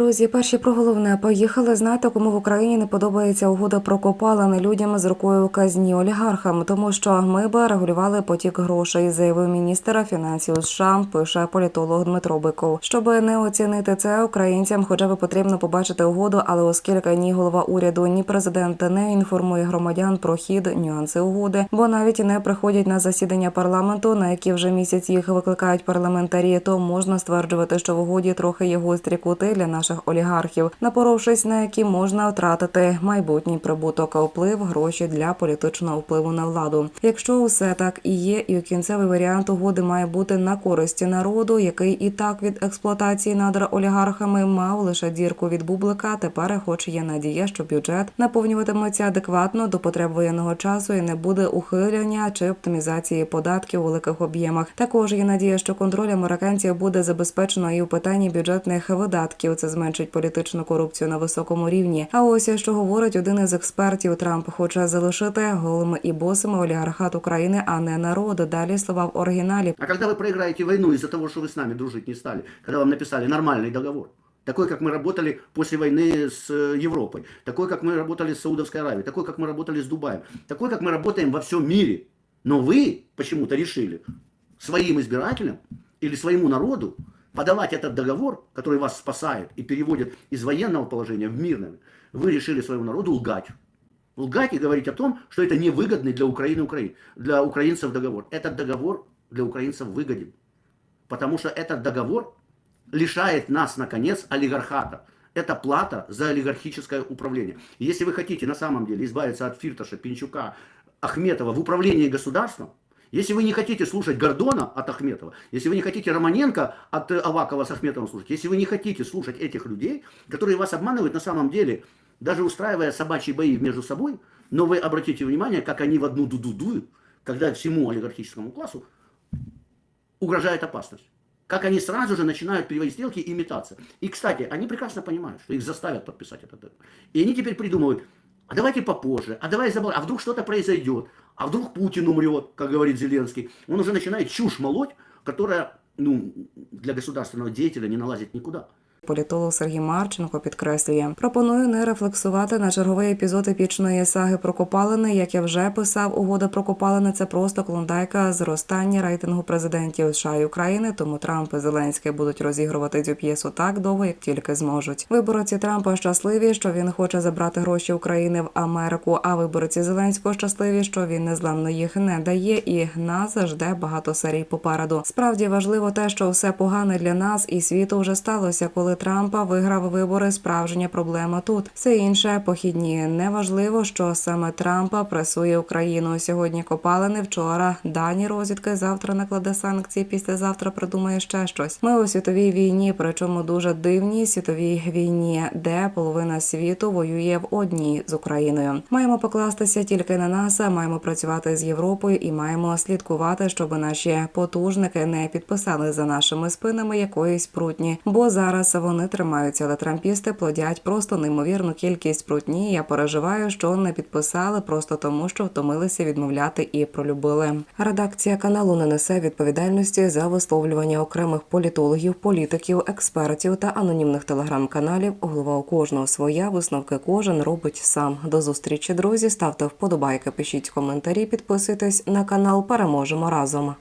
Друзі, перші про головне поїхали знати, кому в Україні не подобається угода про копалини людям з рукою казні олігархам, тому що ми би регулювали потік грошей, заявив міністр фінансів США. Пише політолог Дмитро Биков. Щоб не оцінити це, українцям хоча б потрібно побачити угоду, але оскільки ні голова уряду, ні президент не інформує громадян про хід нюанси угоди, бо навіть не приходять на засідання парламенту, на які вже місяць їх викликають парламентарі, то можна стверджувати, що в угоді трохи є гострі кути для наших олігархів, напоровшись на які можна втратити майбутній прибуток, вплив гроші для політичного впливу на владу. Якщо усе так і є, і кінцевий варіант угоди має бути на користі народу, який і так від експлуатації надр олігархами мав лише дірку від бублика. Тепер, хоч є надія, що бюджет наповнюватиметься адекватно до потреб воєнного часу і не буде ухиляння чи оптимізації податків у великих об'ємах. Також є надія, що контроль американців буде забезпечено і у питанні бюджетних видатків. Це зменшить політичну корупцію на високому рівні. А ось що говорить один із експертів, Трамп хоче залишити голими і босами олігархат України, а не народ. Далі слова в оригіналі. А когда вы проиграете войну из-за того, что вы с нами дружить не стали, когда вам написали нормальный договор, такой, как мы работали после войны с э, Европой, такой, как мы работали с Саудовской Аравией, такой, как мы работали с Дубаем, такой, как мы работаем во всем мире. Но вы почему-то решили своим избирателям или своему народу подавать этот договор, который вас спасает и переводит из военного положения в мирное. Вы решили своему народу лгать. Лгать и говорить о том, что это невыгодный для Украины, Украины, для украинцев договор. Этот договор для украинцев выгоден. Потому что этот договор лишает нас, наконец, олигархата. Это плата за олигархическое управление. Если вы хотите на самом деле избавиться от Фирташа, Пинчука, Ахметова в управлении государством, если вы не хотите слушать Гордона от Ахметова, если вы не хотите Романенко от э, Авакова с Ахметовым слушать, если вы не хотите слушать этих людей, которые вас обманывают на самом деле, даже устраивая собачьи бои между собой, но вы обратите внимание, как они в одну дуду дуют, когда всему олигархическому классу угрожает опасность. Как они сразу же начинают переводить сделки и метаться. И, кстати, они прекрасно понимают, что их заставят подписать этот договор. И они теперь придумывают, а давайте попозже, а давай забыл, а вдруг что-то произойдет, а вдруг Путин умрет, как говорит Зеленский. Он уже начинает чушь молоть, которая ну, для государственного деятеля не налазит никуда. Політолог Сергій Марченко підкреслює, пропоную не рефлексувати на черговий епізод епічної саги про копалини. Як я вже писав, угода про копалини це просто клондайка зростання рейтингу президентів США і України. Тому Трамп і Зеленський будуть розігрувати цю п'єсу так довго, як тільки зможуть. Виборці Трампа щасливі, що він хоче забрати гроші України в Америку. А виборці Зеленського щасливі, що він незламно їх не дає, і нас жде багато серій попереду. Справді важливо те, що все погане для нас і світу вже сталося, коли Трампа виграв вибори. Справжня проблема тут. Все інше похідні. Неважливо, що саме Трампа пресує Україну. Сьогодні копалини, вчора дані розвідки. Завтра накладе санкції. Післязавтра придумає ще щось. Ми у світовій війні, причому дуже дивній світовій війні, де половина світу воює в одній з Україною. Маємо покластися тільки на нас, маємо працювати з Європою і маємо слідкувати, щоб наші потужники не підписали за нашими спинами якоїсь прутні. Бо зараз вони тримаються, але трампісти плодять просто неймовірну кількість прутні. Я переживаю, що не підписали просто тому, що втомилися відмовляти і пролюбили. Редакція каналу не несе відповідальності за висловлювання окремих політологів, політиків, експертів та анонімних телеграм-каналів. Голова у кожного своя висновки кожен робить сам. До зустрічі, друзі. Ставте вподобайки, пишіть коментарі, підписуйтесь на канал. Переможемо разом.